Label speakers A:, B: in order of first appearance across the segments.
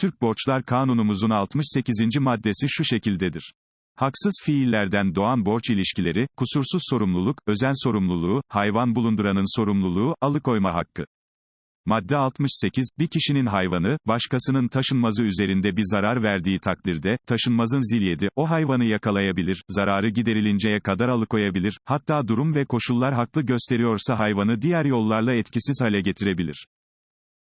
A: Türk Borçlar Kanunumuzun 68. maddesi şu şekildedir. Haksız fiillerden doğan borç ilişkileri, kusursuz sorumluluk, özen sorumluluğu, hayvan bulunduranın sorumluluğu, alıkoyma hakkı. Madde 68, bir kişinin hayvanı, başkasının taşınmazı üzerinde bir zarar verdiği takdirde, taşınmazın zilyedi, o hayvanı yakalayabilir, zararı giderilinceye kadar alıkoyabilir, hatta durum ve koşullar haklı gösteriyorsa hayvanı diğer yollarla etkisiz hale getirebilir.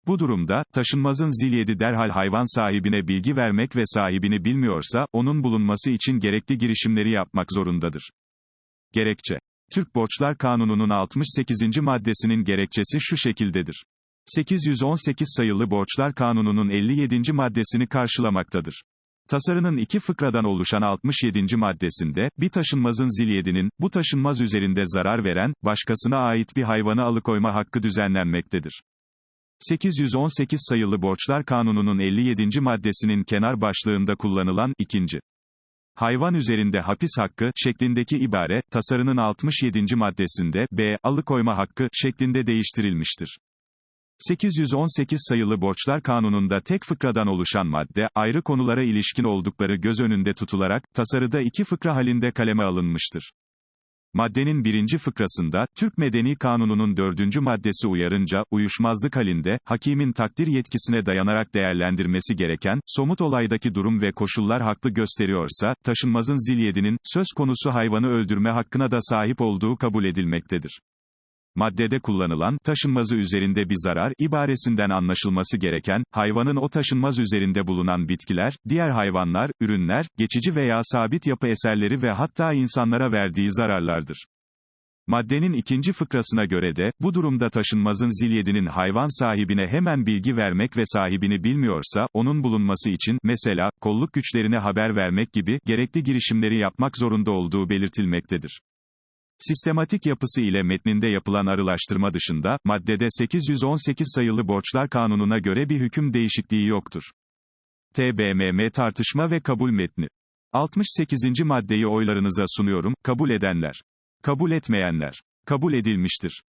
A: Bu durumda, taşınmazın zilyedi derhal hayvan sahibine bilgi vermek ve sahibini bilmiyorsa, onun bulunması için gerekli girişimleri yapmak zorundadır. Gerekçe. Türk Borçlar Kanunu'nun 68. maddesinin gerekçesi şu şekildedir. 818 sayılı Borçlar Kanunu'nun 57. maddesini karşılamaktadır. Tasarının iki fıkradan oluşan 67. maddesinde, bir taşınmazın zilyedinin, bu taşınmaz üzerinde zarar veren, başkasına ait bir hayvanı alıkoyma hakkı düzenlenmektedir. 818 sayılı Borçlar Kanunu'nun 57. maddesinin kenar başlığında kullanılan, ikinci. Hayvan üzerinde hapis hakkı, şeklindeki ibare, tasarının 67. maddesinde, b, alıkoyma hakkı, şeklinde değiştirilmiştir. 818 sayılı Borçlar Kanunu'nda tek fıkradan oluşan madde, ayrı konulara ilişkin oldukları göz önünde tutularak, tasarıda iki fıkra halinde kaleme alınmıştır. Maddenin birinci fıkrasında, Türk Medeni Kanunu'nun dördüncü maddesi uyarınca, uyuşmazlık halinde, hakimin takdir yetkisine dayanarak değerlendirmesi gereken, somut olaydaki durum ve koşullar haklı gösteriyorsa, taşınmazın zilyedinin, söz konusu hayvanı öldürme hakkına da sahip olduğu kabul edilmektedir. Maddede kullanılan, taşınmazı üzerinde bir zarar, ibaresinden anlaşılması gereken, hayvanın o taşınmaz üzerinde bulunan bitkiler, diğer hayvanlar, ürünler, geçici veya sabit yapı eserleri ve hatta insanlara verdiği zararlardır. Maddenin ikinci fıkrasına göre de, bu durumda taşınmazın zilyedinin hayvan sahibine hemen bilgi vermek ve sahibini bilmiyorsa, onun bulunması için, mesela, kolluk güçlerine haber vermek gibi, gerekli girişimleri yapmak zorunda olduğu belirtilmektedir. Sistematik yapısı ile metninde yapılan arılaştırma dışında, maddede 818 sayılı Borçlar Kanunu'na göre bir hüküm değişikliği yoktur. TBMM tartışma ve kabul metni. 68. maddeyi oylarınıza sunuyorum, kabul edenler. Kabul etmeyenler. Kabul edilmiştir.